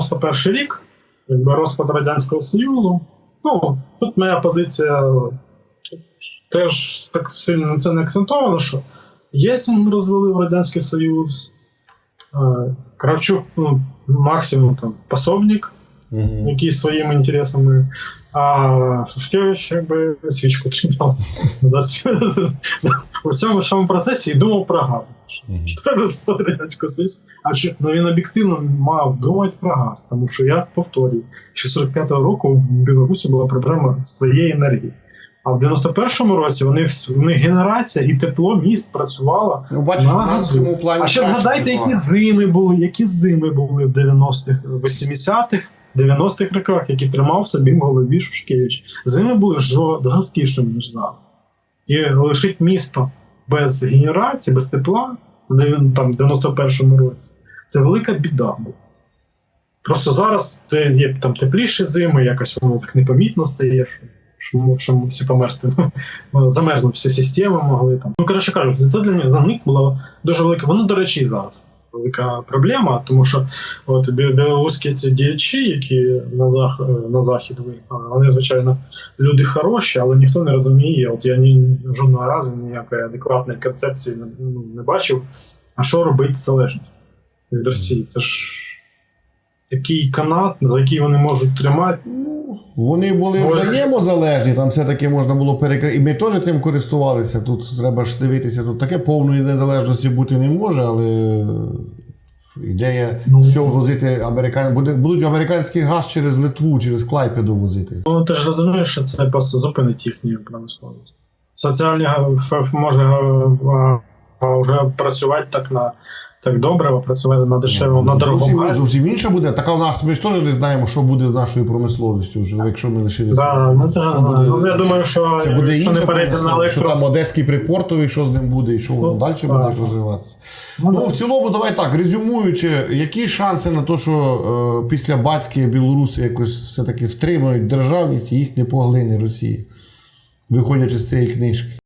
91 рік, якби розпад Радянського Союзу. Ну, тут моя позиція теж так сильно на це не акцентована, що Єцин розвалив Радянський Союз, е, Кравчук, ну, максимум там пособник, Мгм. який своїми інтересами, а Шушкевич якби свічку тримав у цьому всьому процесі і думав про газ. Що розпад Радянського Союзу. А чи ну він об'єктивно мав думати про газ, тому що я повторюю, що 45-го року в Білорусі була проблема своєї енергії. А в 91-му році вони вони генерація і тепло міст працювала. Ну, бачиш, на у в газу. цьому плані. А ще згадайте, які зими були, які зими були в 90-х, 80-х, 90-х роках, які тримав собі в голові Шушкевич. Зими були жо- жорсткішими, ніж зараз. І лишить місто без генерації, без тепла в 91-му році. Це велика біда була. Просто зараз є там тепліші зими, якось воно так непомітно стає, що, що, що всі померзли. Замерзли всі системи могли там. Ну, коротше кажуть, це для них, було дуже велике. Воно, до речі, зараз велика проблема, тому що от білоруські ці діячі, які на, зах, на захід виїхали, вони, звичайно, люди хороші, але ніхто не розуміє. От я ні жодного разу ніякої адекватної концепції не, ну, не бачив. А що робити з залежністю від Росії? Це ж такий канат, за який вони можуть тримати. Ну, Вони були взаємозалежні, там все-таки можна було перекрити. І ми теж цим користувалися. Тут треба ж дивитися, тут таке повної незалежності бути не може, але ідея Ну. все возити американ... будуть американський газ через Литву, через Клайпеду возити. Ну ти ж розумієш, що це просто зупинить їхню промисловість. Соціальні га- ФФ може а, а, вже працювати так на так добре, працювати на дешевому, на дорогому Зовсім, зовсім інша буде. Така у нас ми ж теж не знаємо, що буде з нашою промисловістю, якщо ми лишилися. Да, ну, Що да, буде- ну, я думаю, що Це буде на промисловість, що там Одеський припортовий, що з ним буде, і що воно Ну, далі так. буде розвиватися. Ну, Ну, в цілому, давай так, резюмуючи, які шанси на те, що е, після батьки білоруси якось все-таки втримають державність і їх не поглине Росія, виходячи з цієї книжки?